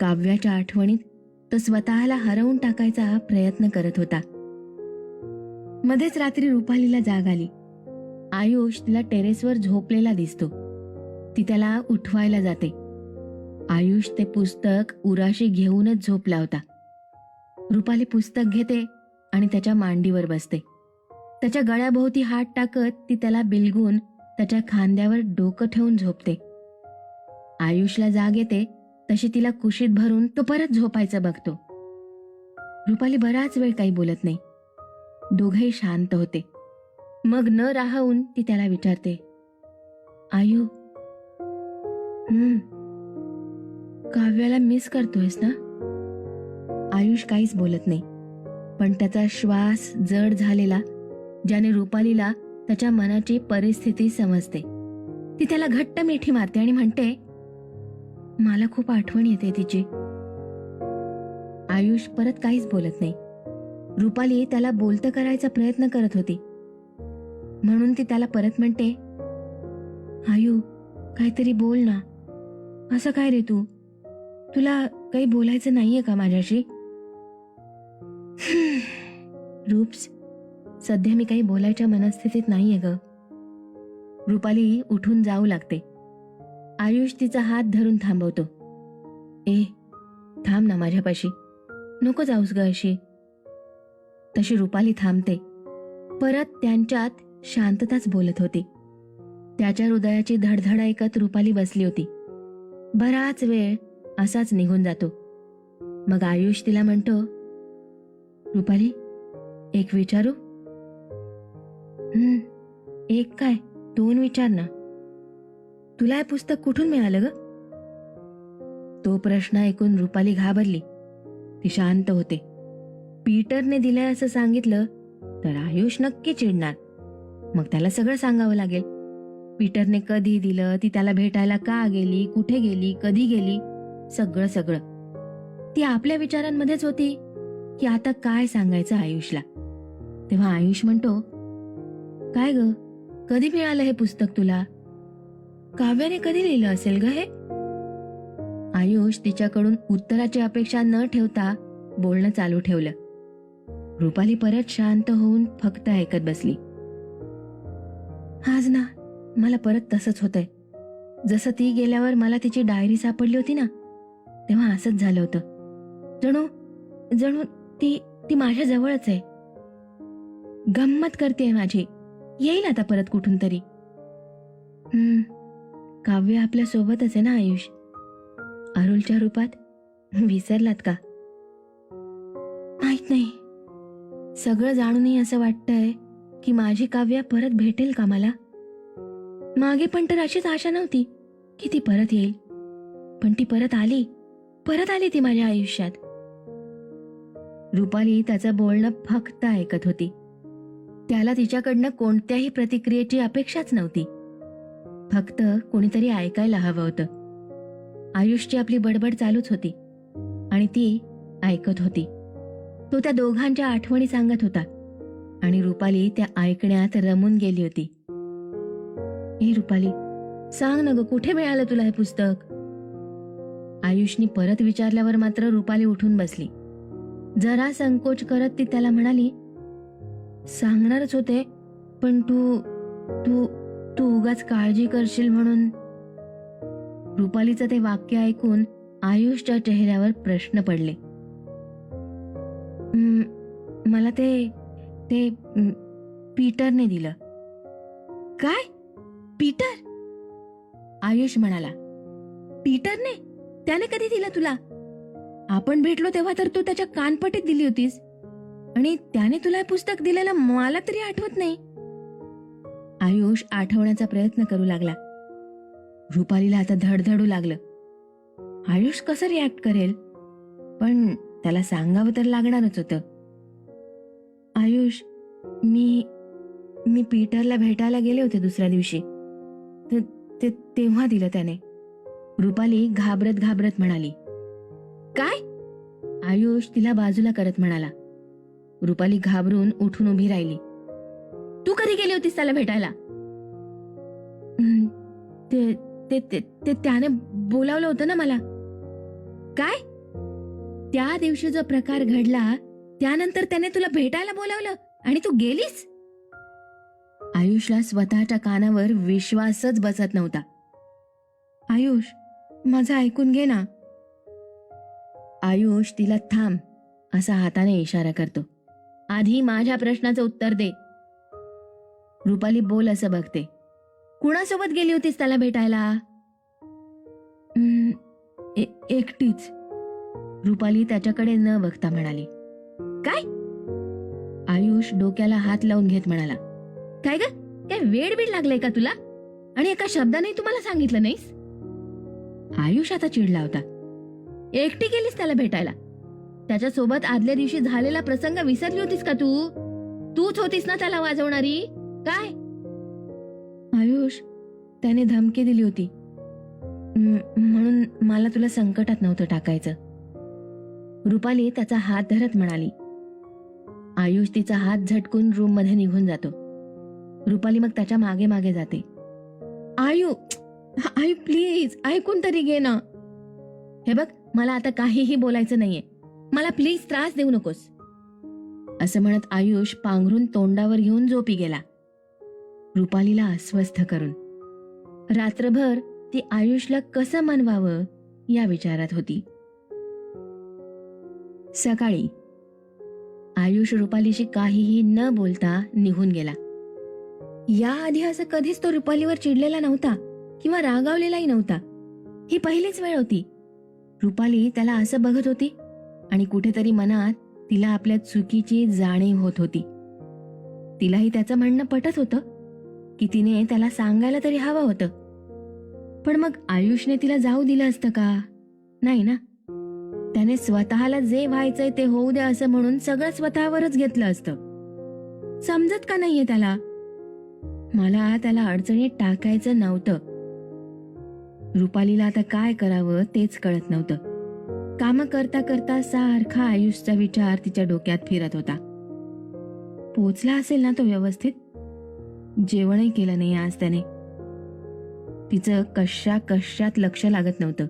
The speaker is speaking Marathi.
काव्याच्या आठवणीत तो स्वतःला हरवून टाकायचा प्रयत्न करत होता. मध्येच रात्री रुपालीला जाग आली. आयुष तिला टेरेसवर झोपलेला दिसतो. ती त्याला उठवायला जाते. आयुष ते पुस्तक उराशी घेऊनच झोपला होता रुपाली पुस्तक घेते आणि त्याच्या मांडीवर बसते. त्याच्या गळ्याभोवती हात टाकत ती त्याला बिलगून त्याच्या खांद्यावर डोकं ठेवून झोपते. आयुषला जाग येते तशी तिला कुशीत भरून तो परत झोपायचं बघतो. रुपाली बराच वेळ काही बोलत नाही. दोघेही शांत होते. मग न राहून ती त्याला विचारते आयु हम्म काव्याला मिस करतोयस ना? आयुष काहीच बोलत नाही. पण त्याचा श्वास जड झालेला ज्याने रुपालीला त्याच्या मनाची परिस्थिती समजते. ती त्याला घट्ट मिठी मारते आणि म्हणते मला खूप आठवण येते तिची. आयुष परत काहीच बोलत नाही. रुपाली त्याला बोलतं करायचा प्रयत्न करत होती. म्हणून ती त्याला परत म्हणते आयु काहीतरी बोल ना. असं काय रे तू? तुला काही बोलायचं नाहीये का माझ्याशी? रूप्स सध्या मी काही बोलायच्या मनस्थितीत नाहीये ग. रुपाली उठून जाऊ लागते. आयुष तिचा हात धरून थांबवतो. ए थांब ना माझ्यापाशी. नको जाऊस ग अशी. तशी रुपाली थांबते. परत त्यांच्यात शांतताच बोलत होती. त्याच्या हृदयाची धडधड ऐकत रुपाली बसली होती. बराच वेळ असाच निघून जातो. मग आयुष तिला म्हणतो रुपाली एक विचारू? एक काय? दोन विचार ना. तुला हे पुस्तक कुठून मिळालं ग? तो प्रश्न ऐकून रुपाली घाबरली. ती शांत होते. पीटरने दिलंय असं सांगितलं तर आयुष नक्की चिडणार. मग त्याला सगळं सांगावं लागेल. पीटरने कधी दिलं ती त्याला भेटायला का गेली कुठे गेली कधी गेली सगळं सगळं. ती आपल्या विचारांमध्येच होती की आता काय सांगायचं आयुषला. तेव्हा आयुष म्हणतो काय ग? कधी मिळालं हे पुस्तक तुला? काव्याने कधी लिहिलं असेल ग हे? आयुष तिच्याकडून उत्तराची अपेक्षा न ठेवता बोलणं चालू ठेवलं. रुपाली परत शांत होऊन फक्त ऐकत बसली. आज ना मला परत तसंच होतंय. जसं ती गेल्यावर मला तिची डायरी सापडली होती ना तेव्हा असंच झालं होतं. जणू जणू ती ती माझ्या जवळच आहे. गंमत करते माझी. येईल आता परत कुठून तरी. हम्म. काव्य आपल्या सोबतच आहे ना आयुष? अरुलच्या रूपात? विसरलात का? माहीत नाही. सगळं जाणूनही असं वाटतंय की माझी काव्य परत भेटेल का मला? मागे पण तर अशीच आशा नव्हती की ती परत येईल. पण ती परत आली. परत आली ती माझ्या आयुष्यात. रुपाली त्याचं बोलणं फक्त ऐकत होती. त्याला तिच्याकडनं कोणत्याही प्रतिक्रियेची अपेक्षाच नव्हती. फक्त कोणीतरी ऐकायला हवं होतं. आयुषची आपली बडबड चालूच होती आणि ती ऐकत होती. तो त्या दोघांच्या आठवणी सांगत होता आणि रुपाली त्या ऐकण्यात रमून गेली होती. ए रुपाली सांग ना ग कुठे मिळालं तुला हे पुस्तक? आयुषनी परत विचारल्यावर मात्र रुपाली उठून बसली. जरा संकोच करत ती त्याला म्हणाली सांगणारच होते पण तू तू तू उगाच काळजी करशील म्हणून? रुपालीचं ते वाक्य ऐकून आयुषच्या चेहऱ्यावर प्रश्न पडले. मला ते ते पीटरने दिलं. काय? पीटर? आयुष म्हणाला. पीटरने? त्याने कधी दिलं तुला? आपण भेटलो तेव्हा तर तू त्याच्या कानपटीत दिली होतीस. आणि त्याने तुला हे पुस्तक दिलेलं मला तरी आठवत नाही. आयुष आठवण्याचा प्रयत्न करू लागला. रुपालीला आता धडधडू लागलं. आयुष कसं रिॲक्ट करेल? पण त्याला सांगावं तर लागणारच होतं. आयुष मी मी पीटरला भेटायला गेले होते दुसऱ्या दिवशी. ते- ते तेव्हा दिलं त्याने. रुपाली घाबरत घाबरत म्हणाली. काय? आयुष तिला बाजूला करत म्हणाला. रुपाली घाबरून उठून उभी राहिली. तू कधी गेली होतीस त्याला भेटायला? ते ते ते ते त्याने बोलावलं होतं ना मला. काय? त्या दिवशी जो प्रकार घडला त्यानंतर त्याने तुला भेटायला बोलावलं आणि तू गेलीस? आयुषला स्वतःच्या कानावर विश्वासच बसत नव्हता. आयुष माझं ऐकून घे ना. आयुष तिला थांब असा हाताने इशारा करतो. आधी माझ्या प्रश्नाचं उत्तर दे. रुपाली बोल असं बघते. कुणासोबत गेली होतीस त्याला भेटायला? एकटीच. रुपाली त्याच्याकडे न बघता म्हणाली. काय? आयुष डोक्याला हात लावून घेत म्हणाला. काय ग? काय वेड बीड लागलाय का तुला? आणि एका शब्दाने तुम्हाला सांगितलं नाहीस? आयुष आता चिडला होता. एकटी गेलीस त्याला भेटायला. त्याच्यासोबत आदल्या दिवशी झालेला प्रसंग विसरली होतीस का तू? तूच होतीस ना त्याला वाजवणारी? काय? आयुष त्याने धमकी दिली होती. म्हणून मला तुला संकटात नव्हतं टाकायचं. रुपाली त्याचा हात धरत म्हणाली. आयुष तिचा हात झटकून रूममध्ये निघून जातो. रुपाली मग त्याच्यामागे मागे जाते. आयु आयु प्लीज ऐकून तरी घे ना. हे बघ मला आता काहीही बोलायचं नाहीये. मला प्लीज त्रास देऊ नकोस. असं म्हणत आयुष पांघरून तोंडावर घेऊन झोपी गेला. रुपालीला अस्वस्थ करून. रात्रभर ती आयुषला कसं मनवावं या विचारात होती. सकाळी आयुष रुपालीशी काहीही न बोलता निघून गेला. याआधी असं कधीच तो रुपालीवर चिडलेला नव्हता किंवा रागावलेलाही नव्हता. ही पहिलीच वेळ होती. रुपाली त्याला असं बघत होती आणि कुठेतरी मनात तिला आपल्या चुकीची जाणीव होत होती. तिलाही त्याचं म्हणणं पटत होतं. की तिने त्याला सांगायला तरी हवं होतं. पण मग आयुषने तिला जाऊ दिलं असतं का? नाही ना? त्याने स्वतःला जे व्हायचंय ते होऊ द्या असं म्हणून सगळं स्वतःवरच घेतलं असतं. समजत का नाहीये त्याला? मला त्याला अडचणीत टाकायचं नव्हतं. रुपालीला आता काय करावं तेच कळत नव्हतं. काम करता करता सारखा आयुषचा विचार तिच्या डोक्यात फिरत होता. पोचला असेल ना तो व्यवस्थित? जेवणही केलं नाही आज त्याने. तिचं कशा कशात लक्ष लागत नव्हतं.